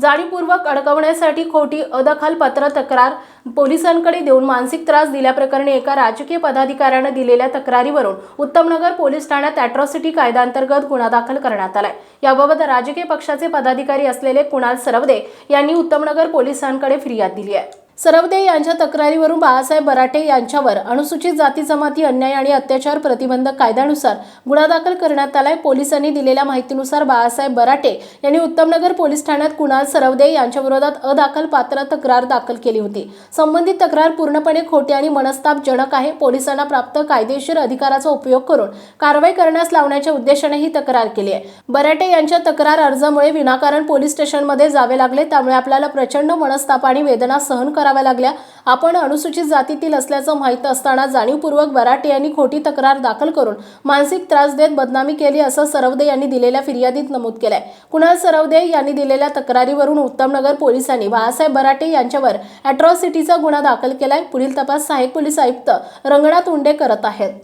जाणीवपूर्वक अडकवण्यासाठी खोटी अदखलपत्र तक्रार पोलिसांकडे देऊन मानसिक त्रास दिल्याप्रकरणी एका राजकीय पदाधिकाऱ्यानं दिलेल्या तक्रारीवरून उत्तमनगर पोलीस ठाण्यात अॅट्रॉसिटी कायद्याअंतर्गत गुन्हा दाखल करण्यात आलाय. याबाबत राजकीय पक्षाचे पदाधिकारी असलेले कुणाल सरवदे यांनी उत्तमनगर पोलिसांकडे फिर्याद दिली आहे. सरवदे यांच्या तक्रारीवरून बाळासाहेब बराटे यांच्यावर अनुसूचित जाती जमाती अन्याय आणि अत्याचार प्रतिबंधक कायद्यानुसार गुन्हा दाखल करण्यात आलाय. पोलिसांनी दिलेल्या माहितीनुसार बाळासाहेब बराटे यांनी उत्तमनगर पोलीस ठाण्यात कुणाल सरवदे यांच्या विरोधात अदाखल पात्र तक्रार दाखल केली होती. संबंधित तक्रार पूर्णपणे खोटी आणि मनस्तापजनक आहे. पोलिसांना प्राप्त कायदेशीर अधिकाराचा उपयोग करून कारवाई करण्यास लावण्याच्या उद्देशाने ही तक्रार केली आहे. बराटे यांच्या तक्रार अर्जामुळे विनाकारण पोलीस स्टेशनमध्ये जावे लागले. त्यामुळे आपल्याला प्रचंड मनस्ताप आणि वेदना सहन कराव्या लागल्या. आपण अनुसूचित जातीतील असल्याचं माहीत असताना जाणीवपूर्वक बराटे यांनी खोटी तक्रार दाखल करून मानसिक त्रास देत बदनामी केली असं सरवदे यांनी दिलेल्या फिर्यादीत नमूद केलंय. कुणाल सरवदे यांनी दिलेल्या तक्रारीवरून उत्तमनगर पोलिसांनी बाळासाहेब बराटे यांच्यावर अॅट्रॉसिटीचा गुन्हा दाखल केलाय. पुढील तपास सहाय्यक पोलीस आयुक्त रंगनाथ उंडे करत आहेत.